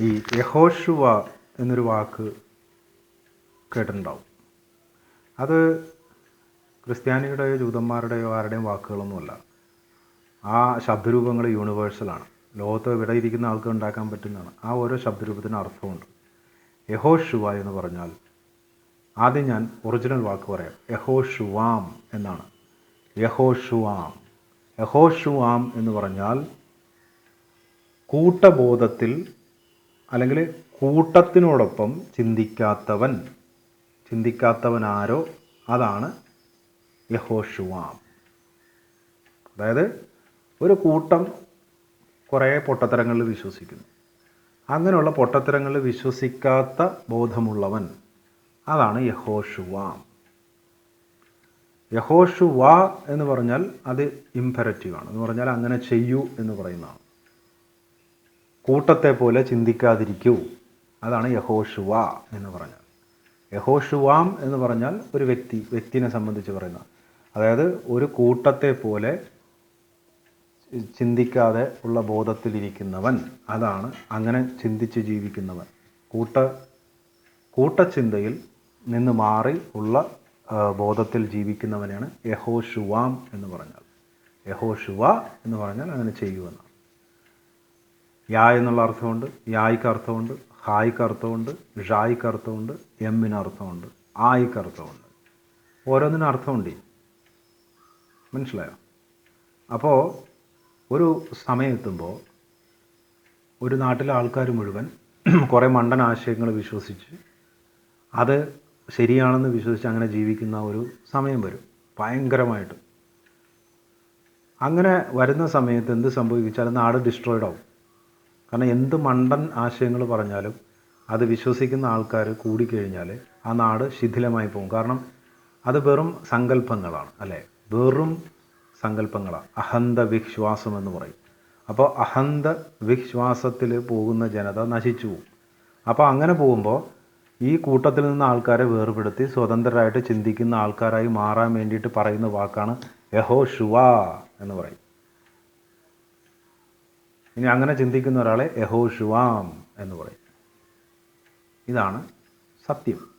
ഈ യഹോഷുവ എന്നൊരു വാക്ക് കേട്ടിട്ടുണ്ടാവും. അത് ക്രിസ്ത്യാനിയുടെയോ ജൂതന്മാരുടെയോ ആരുടെയും വാക്കുകളൊന്നുമല്ല. ആ ശബ്ദരൂപങ്ങൾ യൂണിവേഴ്സലാണ് ലോകത്ത് ഇവിടെ ഇരിക്കുന്ന ആൾക്ക് ഉണ്ടാക്കാൻ പറ്റുന്നതാണ്. ആ ഓരോ ശബ്ദരൂപത്തിന് അർത്ഥമുണ്ട്. യഹോഷുവ എന്ന് പറഞ്ഞാൽ ആദ്യം ഞാൻ ഒറിജിനൽ വാക്ക് പറയാം. യഹോഷുവാം എന്നാണ്. യഹോഷുവാം യഹോഷുവാം എന്ന് പറഞ്ഞാൽ കൂട്ടബോധത്തിൽ അല്ലെങ്കിൽ കൂട്ടത്തിനോടൊപ്പം ചിന്തിക്കാത്തവൻ ചിന്തിക്കാത്തവൻ ആരോ അതാണ് യഹോഷുവാം അതായത് ഒരു കൂട്ടം കുറേ പൊട്ടത്തരങ്ങളിൽ വിശ്വസിക്കുന്നു. അങ്ങനെയുള്ള പൊട്ടത്തരങ്ങളിൽ വിശ്വസിക്കാത്ത ബോധമുള്ളവൻ അതാണ് യഹോഷുവാം യഹോഷുവ എന്ന് പറഞ്ഞാൽ അത് ഇമ്പരറ്റീവാണ് എന്ന് പറഞ്ഞാൽ അങ്ങനെ ചെയ്യൂ എന്ന് പറയുന്നതാണ്. കൂട്ടത്തെ പോലെ ചിന്തിക്കാതിരിക്കൂ. അതാണ് യഹോഷുവ എന്ന് പറഞ്ഞാൽ. യഹോഷുവാം എന്ന് പറഞ്ഞാൽ ഒരു വ്യക്തി വ്യക്തിനെ സംബന്ധിച്ച് പറയുന്ന. അതായത് ഒരു കൂട്ടത്തെ പോലെ ചിന്തിക്കാതെ ഉള്ള ബോധത്തിലിരിക്കുന്നവൻ. അതാണ് അങ്ങനെ ചിന്തിച്ച് ജീവിക്കുന്നവൻ. കൂട്ട കൂട്ടച്ചിന്തയിൽ നിന്ന് മാറി ഉള്ള ബോധത്തിൽ ജീവിക്കുന്നവനെയാണ് യഹോഷുവാം എന്ന് പറഞ്ഞാൽ. യഹോഷുവ എന്ന് പറഞ്ഞാൽ അങ്ങനെ ചെയ്യുമെന്നാണ് യാ എന്നുള്ള അർത്ഥമുണ്ട് യായ്ക്ക് അർത്ഥമുണ്ട് ഹായ്ക്ക് അർത്ഥമുണ്ട് ഷായ്ക്ക് അർത്ഥമുണ്ട് എമ്മിന് അർത്ഥമുണ്ട് ആയിക്ക് അർത്ഥമുണ്ട്. ഓരോന്നിനും അർത്ഥമുണ്ട്. മനസ്സിലായോ? അപ്പോൾ ഒരു സമയമെത്തുമ്പോൾ ഒരു നാട്ടിലെ ആൾക്കാർ മുഴുവൻ കുറേ മണ്ടൻ ആശയങ്ങൾ വിശ്വസിച്ച് അത് ശരിയാണെന്ന് വിശ്വസിച്ച് അങ്ങനെ ജീവിക്കുന്ന ഒരു സമയം വരും ഭയങ്കരമായിട്ട്. അങ്ങനെ വരുന്ന സമയത്ത് എന്ത് സംഭവിച്ചാലും നാട് ഡിസ്ട്രോയിഡ് ആവും. കാരണം എന്ത് മണ്ടൻ ആശയങ്ങൾ പറഞ്ഞാലും അത് വിശ്വസിക്കുന്ന ആൾക്കാർ കൂടിക്കഴിഞ്ഞാൽ ആ നാട് ശിഥിലമായി പോകും. കാരണം അത് വെറും സങ്കല്പങ്ങളാണ് അല്ലേ? വെറും സങ്കല്പങ്ങളാണ് അഹന്ത വിശ്വാസം എന്ന് പറയും. അപ്പോൾ അഹന്ത വിശ്വാസത്തിൽ പോകുന്ന ജനത നശിച്ചു പോകും. അപ്പോൾ അങ്ങനെ പോകുമ്പോൾ ഈ കൂട്ടത്തിൽ നിന്ന് ആൾക്കാരെ വേർപെടുത്തി സ്വതന്ത്രരായിട്ട് ചിന്തിക്കുന്ന ആൾക്കാരായി മാറാൻ വേണ്ടിയിട്ട് പറയുന്ന വാക്കാണ് യഹോ ഷുവാ എന്ന് പറയും. ഇനി അങ്ങനെ ചിന്തിക്കുന്ന ഒരാളെ യഹോഷുവാം എന്ന് പറയും. ഇതാണ് സത്യം.